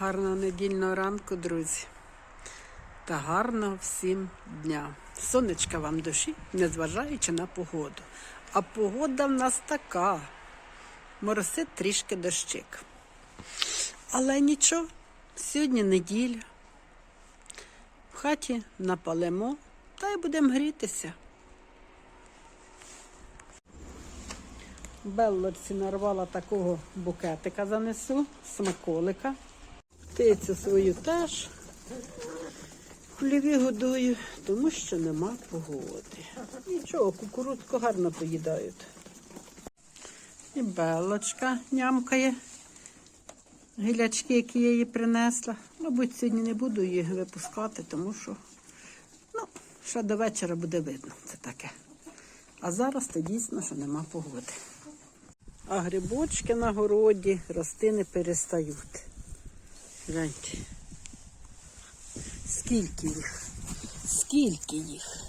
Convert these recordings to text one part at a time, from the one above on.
Гарного недільного ранку, друзі. Та гарного всім дня. Сонечка вам душі, незважаючи на погоду. А погода в нас така. Моросить трішки дощик. Але нічого, сьогодні неділя. В хаті напалимо та й будемо грітися. Беллоці нарвала такого букетика занесу, смаколика. Птицю свою теж хліві годую, тому що нема погоди. Нічого, кукурудзку гарно поїдають. І белочка нямкає. Гілячки, які я їй принесла. Мабуть, сьогодні не буду її випускати, тому що ну, ще до вечора буде видно. Це таке. А зараз то дійсно, що нема погоди. А грибочки на городі рости не перестають. Гляньте. Скільки їх? Скільки їх?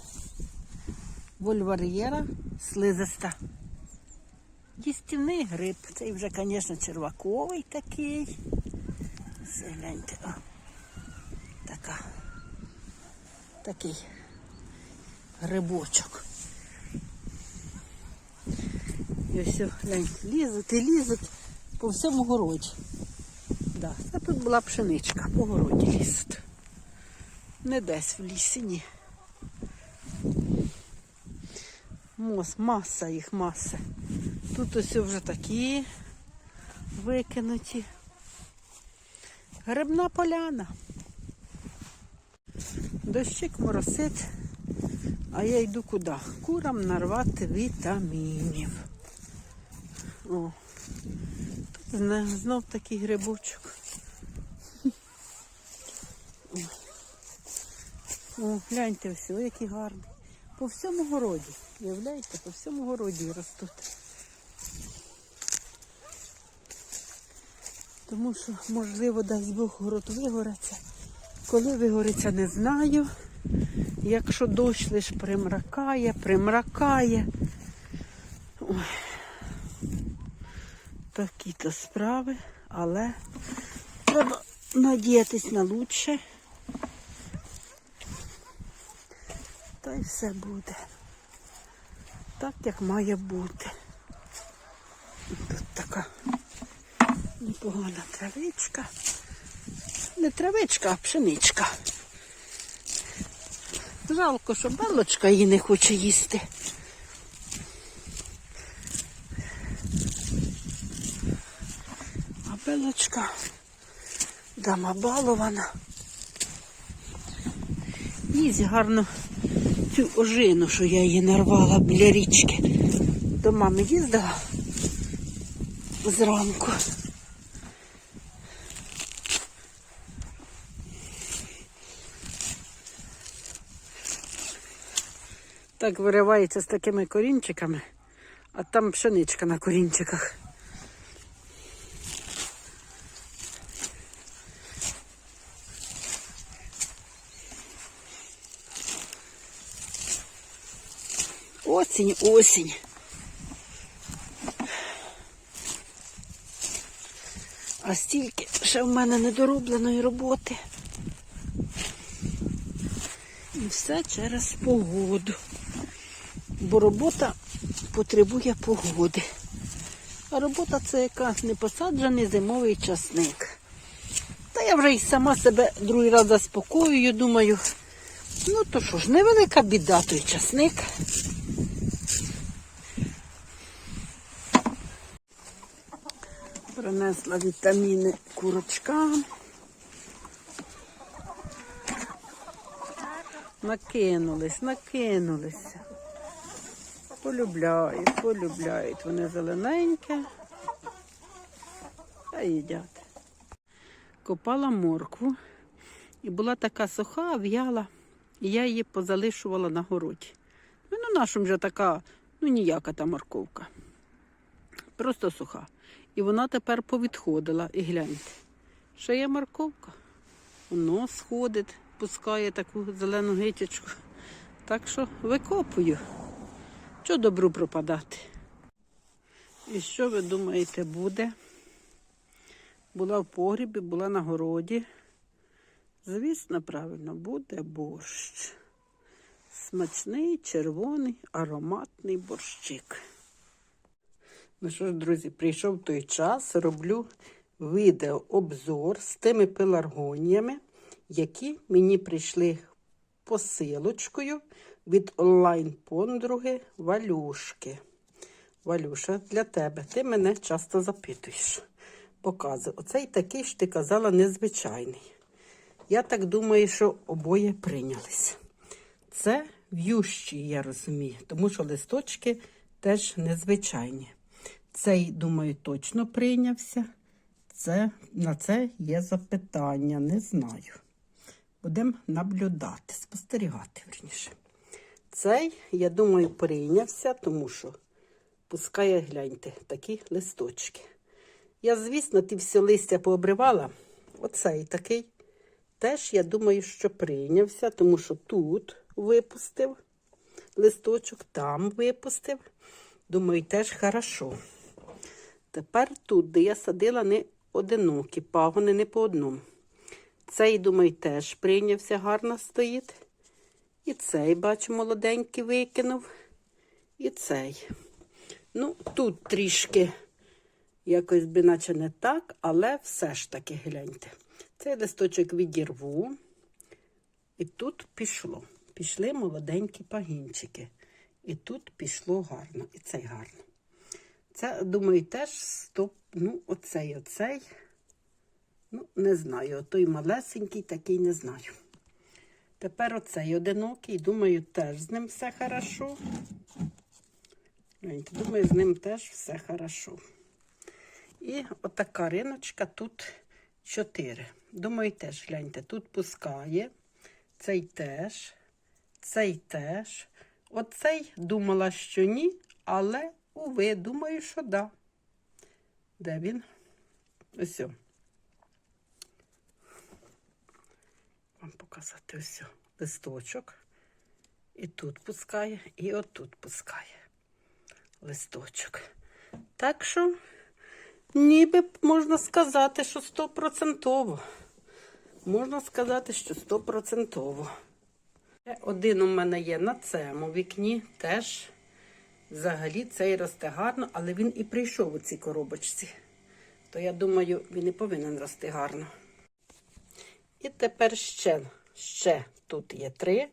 Вольвар'єра слизиста. Їстівний гриб. Цей вже, звісно, черваковий такий. Все, гляньте. О. Така. Такий грибочок. І все, гляньте, лізуть і лізуть по всьому городі. Да. А тут була пшеничка, по городі лізуть. Не десь в лісі, ні. Мос, маса їх, маса. Тут ось вже такі викинуті. Грибна поляна. Дощик моросить, а я йду куди? Курам нарвати вітамінів. О, тут знов такий грибочок. О, гляньте все, який гарний. По всьому городі. Уявляєте, по всьому городі ростуть. Тому що, можливо, дасть Бог город вигориться. Коли вигориться, не знаю. Якщо дощ лиш примракає, примракає. Ой. Такі то справи, але треба надіятись на лучше. Та все буде. Так, як має бути. Тут така непогана травичка. Не травичка, а пшеничка. Жалко, що белочка її не хоче їсти. А белочка дама балована. Їсть гарно цю ожину, що я її нарвала біля річки. До мами їздила зранку. Так виривається з такими корінчиками, а там пшеничка на корінчиках. Осінь, осінь. А стільки ще в мене недоробленої роботи. І все через погоду. Бо робота потребує погоди. А робота це яка непосаджений зимовий часник. Та я вже й сама себе другий раз заспокоюю, думаю, ну то що ж, невелика біда той часник. Принесла вітаміни курочкам. Накинулись, накинулися. Полюбляють, полюбляють. Вони зелененьке. Та їдять. Копала моркву і була така суха, в'яла, і я її позалишувала на городі. Ну, на нашому вже така, ну ніяка та морковка. Просто суха. І вона тепер повідходила. І гляньте, ще є морковка. Воно сходить, пускає таку зелену гитячку. Так що викопую. Що добру пропадати? І що ви думаєте буде? Була в погрібі, була на городі. Звісно, правильно, буде борщ. Смачний, червоний, ароматний борщик. Ну що ж, друзі, прийшов той час, роблю відеообзор з тими пеларгоніями, які мені прийшли посилочкою від онлайн-подруги Валюшки. Валюша, для тебе. Ти мене часто запитуєш. Показую. Оцей такий ж ти казала незвичайний. Я так думаю, що обоє прийнялись. Це в'ющі, я розумію, тому що листочки теж незвичайні. Цей, думаю, точно прийнявся. Це, на це є запитання, не знаю. Будемо наблюдати, спостерігати верніше. Цей, я думаю, прийнявся, тому що пускає, гляньте, такі листочки. Я, звісно, ті всі листя пообривала. Оцей такий. Теж, я думаю, що прийнявся, тому що тут випустив листочок, там випустив. Думаю, теж хорошо. Тепер тут, де я садила не одинокі, пагони не по одному. Цей, думаю, теж прийнявся, гарно стоїть. І цей, бачу, молоденький викинув. І цей. Ну, тут трішки якось би наче не так, але все ж таки гляньте. Цей листочок відірву. І тут пішло. Пішли молоденькі пагінчики. І тут пішло гарно. І цей гарно. Це, думаю, теж стоп. Ну, оцей, оцей. Ну, не знаю. Той малесенький, такий не знаю. Тепер оцей одинокий. Думаю, теж з ним все хорошо. Думаю, з ним теж все хорошо. І отака риночка тут 4. Думаю, теж гляньте, тут пускає. Цей теж, цей теж. Оцей думала, що ні, але уви, думаю, що да. Де він? Ось. Вам показати ось листочок. І тут пускає, і отут пускає листочок. Так що, ніби можна сказати, що стопроцентово. Можна сказати, що стопроцентово. Один у мене є на цьому вікні, теж взагалі цей росте гарно, але він і прийшов у цій коробочці. То я думаю, він і повинен рости гарно. І тепер ще, ще тут є три.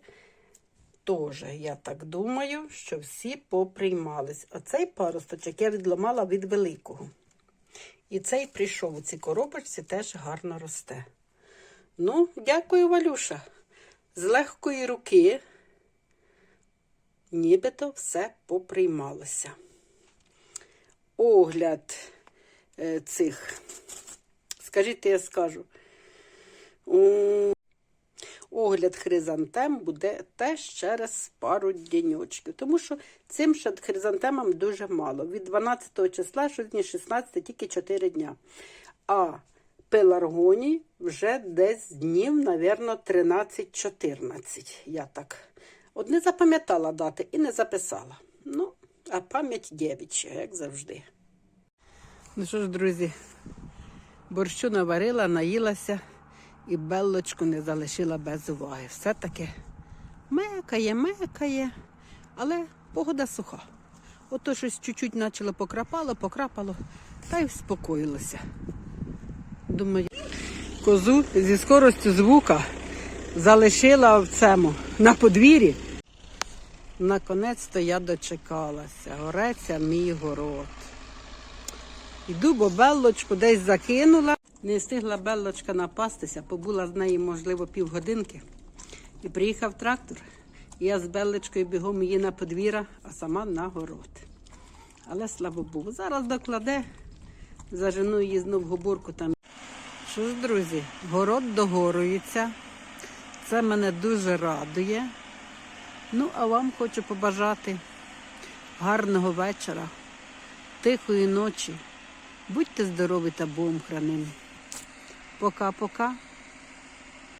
Тоже, я так думаю, що всі поприймались. Оцей паросточок я відламала від великого. І цей прийшов у цій коробочці, теж гарно росте. Ну, дякую, Валюша. З легкої руки нібито все поприймалося. Огляд е, цих, скажіть, я скажу. Огляд хризантем буде теж через пару днячків, тому що цим хризантемам дуже мало. Від 12 числа, сьогодні 16, тільки 4 дня. А пеларгоній вже десь днів, навірно, 13-14. Я так от не запам'ятала дати і не записала. Ну, а пам'ять дівча, як завжди. Ну що ж, друзі, борщу наварила, наїлася і беллочку не залишила без уваги. Все-таки мекає, мекає, але погода суха. Ото щось чуть-чуть почало покрапало, покрапало, та й вспокоїлося. Думаю, козу зі скоростю звука залишила в цьому на подвір'ї. Наконець-то я дочекалася. Гореться мій город. Йду, бо беллочку десь закинула. Не встигла беллочка напастися, побула з нею, можливо, півгодинки. І приїхав трактор. Я з беллочкою бігом її на подвір'я, а сама на город. Але слава Богу, зараз докладе, зажену її знов в гобурку там. Що ж, друзі, город догорується. Це мене дуже радує. Ну, а вам хочу побажати гарного вечора, тихої ночі. Будьте здорові та Богом храним. Пока-пока.